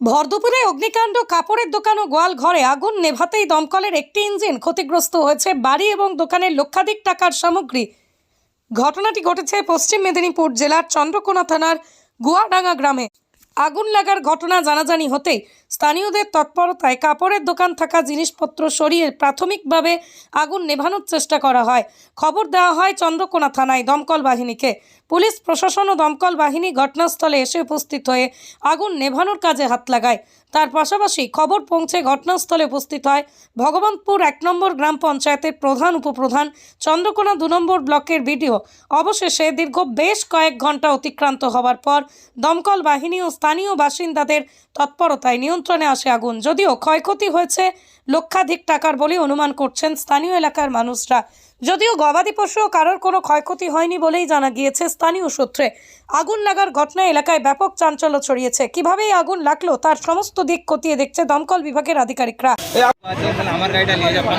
ভরদুপুরে অগ্নিকাণ্ড, কাপড়ের দোকান ও গোয়াল ঘরে আগুন নেভাতেই দমকলের একটি ইঞ্জিন ক্ষতিগ্রস্ত হয়েছে বাড়ি এবং দোকানের লক্ষাধিক টাকার সামগ্রী। ঘটনাটি ঘটেছে পশ্চিম মেদিনীপুর জেলার চন্দ্রকোনা থানার গুয়াডাঙ্গা গ্রামে। আগুন লাগার ঘটনা জানাজানি হতেই স্থানীয়দের তৎপরতায় কাপড়ের দোকান থাকা জিনিসপত্র সরিয়ে প্রাথমিকভাবে আগুন নেভানোর চেষ্টা করা হয়। খবর দেওয়া হয় চন্দ্রকোনা থানায় দমকল বাহিনীকে। পুলিশ, প্রশাসন ও দমকল বাহিনী ঘটনাস্থলে এসে উপস্থিত হয়ে আগুন নেভানোর কাজে হাত লাগায়। তার পাশাপাশি খবর পৌঁছে ঘটনাস্থলে উপস্থিত হয় ভগবন্তপুর এক নম্বর গ্রাম পঞ্চায়েতের প্রধান, উপপ্রধান চন্দ্রকোনা দু নম্বর ব্লকের ভিডিও অবশেষে দীর্ঘ বেশ কয়েক ঘণ্টা অতিক্রান্ত হওয়ার পর দমকল বাহিনী ও স্থানীয় বাসিন্দাদের তৎপরতায় নিয়ন্ত্রণে আসে আগুন। যদিও ক্ষয়ক্ষতি হয়েছে লক্ষাধিক টাকার বলে অনুমান করছেন স্থানীয় এলাকার মানুষরা। যদিও গবাদি পশু কারোর কোনো ক্ষয়ক্ষতি হয়নি বলেই জানা গিয়েছে স্থানীয় সূত্রে। আগুন লাগার ঘটনায় এলাকায় ব্যাপক চাঞ্চল্য ছড়িয়েছে। কীভাবে আগুন লাগল তার সমস্ত দিক খতিয়ে দেখছে দমকল বিভাগের আধিকারিকরা। যাবেন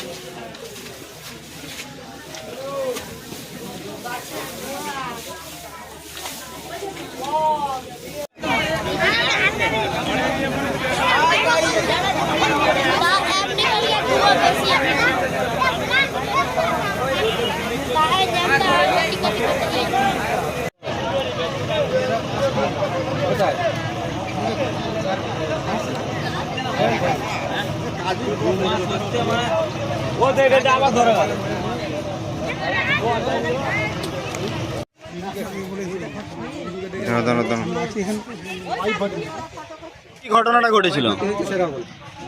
কি ঘটনাটা ঘটেছিল?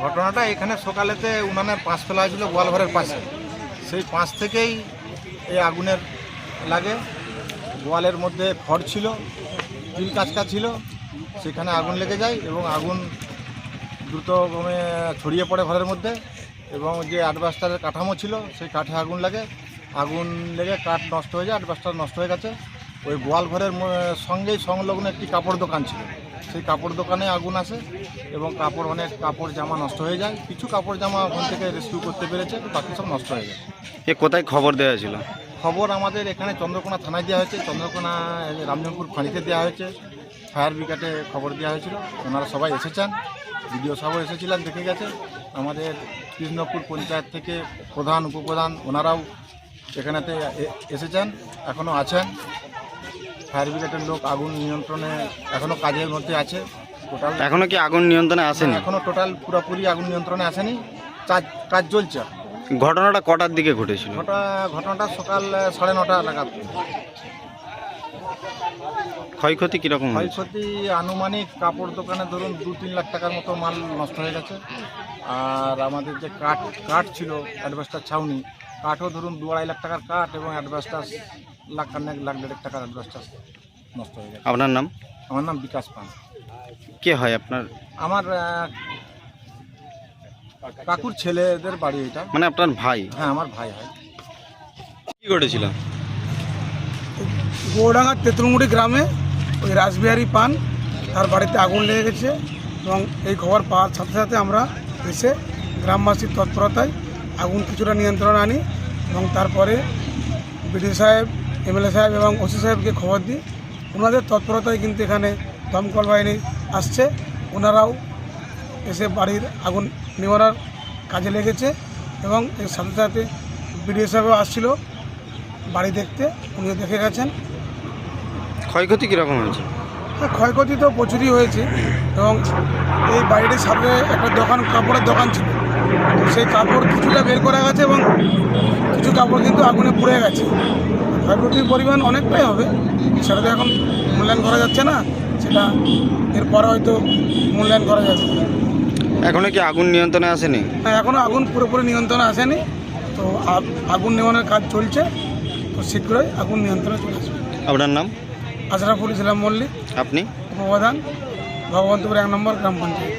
ঘটনাটা এখানে সকালেতে উনানের পাঁচ ফেলা হয়েছিল গোয়ালঘরের পাশে। সেই পাঁচ থেকেই এই আগুনের লাগে। গোয়ালের মধ্যে খড় ছিল তিল কাচকা ছিল সেখানে আগুন লেগে যায় এবং আগুন দ্রুতভাবে ছড়িয়ে পড়ে ঘরের মধ্যে এবং যে অ্যাডভাস্টারের কাঠামো ছিল সেই কাঠে আগুন লাগে। আগুন লেগে কাঠ নষ্ট হয়ে যায় অ্যাডভাস্টার নষ্ট হয়ে গেছে। ওই গোয়াল ঘরের সঙ্গেই সংলগ্ন একটি কাপড় দোকান ছিল। সেই কাপড় দোকানে আগুন আসে এবং কাপড় অনেক কাপড় জামা নষ্ট হয়ে যায়। কিছু কাপড় জামা ওখান থেকে রেস্কিউ করতে পেরেছে বাকি সব নষ্ট হয়ে যায় এ কোথায় খবর দেওয়া ছিল? খবর আমাদের এখানে চন্দ্রকোনা থানায় দেওয়া হয়েছে। চন্দ্রকোনা রামজনপুর ফাঁড়িতে দেওয়া হয়েছে। ফায়ার ব্রিগেডে খবর দেওয়া হয়েছিল। ওনারা সবাই এসেছেন। বিডিও সাহেব এসেছিলেন দেখে গেছে আমাদের কৃষ্ণপুর পঞ্চায়েত থেকে প্রধান উপপ্রধান ওনারাও এখানেতে এসেছেন এখনও আছেন। ফায়ার ব্রিগেডের লোক আগুন নিয়ন্ত্রণে এখনও কাজের মধ্যে আছে। টোটাল এখনও কি আগুন নিয়ন্ত্রণে আসেনি? এখনও টোটাল পুরোপুরি আগুন নিয়ন্ত্রণে আসেনি। কাজ কাজ চলছে। ঘটনাটা কটার দিকে ঘটেছিল? ঘটনা ঘটনাটা সকাল সাড়ে নটা নাগাদ। ক্ষয়ক্ষতি কীরকম ক্ষয়ক্ষতি আনুমানিক কাপড় দোকানে ধরুন দু তিন লাখ টাকার মতো মাল নষ্ট হয়ে গেছে। আর আমাদের যে কাঠ কাঠ ছিল অ্যাডভাস্টার ছাউনি কাঠও ধরুন দু আড়াই লাখ টাকার কাঠ এবং অ্যাডভাস্টার লাখ খানেক লাখ দেড়েক টাকার অ্যাডভাস্টার নষ্ট হয়ে গেছে। আপনার নাম? আমার নাম বিকাশ পান কে হয় আপনার? আমার কাকুর ছেলেদের বাড়ি এটা। মানে আপনার ভাই? হ্যাঁ আমার ভাই হয়। কি ঘটেছিল? গৌডাঙ্গার তেঁতুলমুড়ি গ্রামে ওই রাসবিহারী পান তার বাড়িতে আগুন লেগে গেছে এবং এই খবর পাওয়ার সাথে সাথে আমরা এসে গ্রামবাসীর তৎপরতায় আগুন কিছুটা নিয়ন্ত্রণ আনি এবং তারপরে বিডি সাহেব, এমএলএ সাহেব এবং ওসি সাহেবকে খবর দিই। ওনাদের তৎপরতায় কিন্তু এখানে দমকল বাহিনী আসছে। ওনারাও এসে বাড়ির আগুন নেওয়ার কাজে লেগেছে এবং এর সাথে সাথে বিডিও সাহেবও আসছিল। বাড়ি দেখতে উনিও দেখে গেছেন। ক্ষয়ক্ষতি কীরকম হয়েছে? হ্যাঁ ক্ষয়ক্ষতি তো প্রচুরই হয়েছে এবং এই বাড়িটির সামনে একটা দোকান কাপড়ের দোকান ছিল। তো সেই কাপড় কিছুটা বের করা গেছে এবং কিছু কাপড় কিন্তু আগুনে পুড়ে গেছে। ক্ষয়ক্ষতির পরিমাণ অনেকটাই হবে সেটা তো এখন মূল্যায়ন করা যাচ্ছে না সেটা এরপরে হয়তো মূল্যায়ন করা যাবে। এখনও কি আগুন নিয়ন্ত্রণে আসেনি? হ্যাঁ এখনও আগুন পুরোপুরি নিয়ন্ত্রণে আসেনি। তো আগুন নেওয়ানোর কাজ চলছে। শীঘ্রই আগুন নিয়ন্ত্রণে চলে আসবে। আপনার নাম? আশরাফুল ইসলাম মল্লিক। আপনি? উপপ্রধান ভগবন্তপুর এক নম্বর গ্রাম পঞ্চায়েত।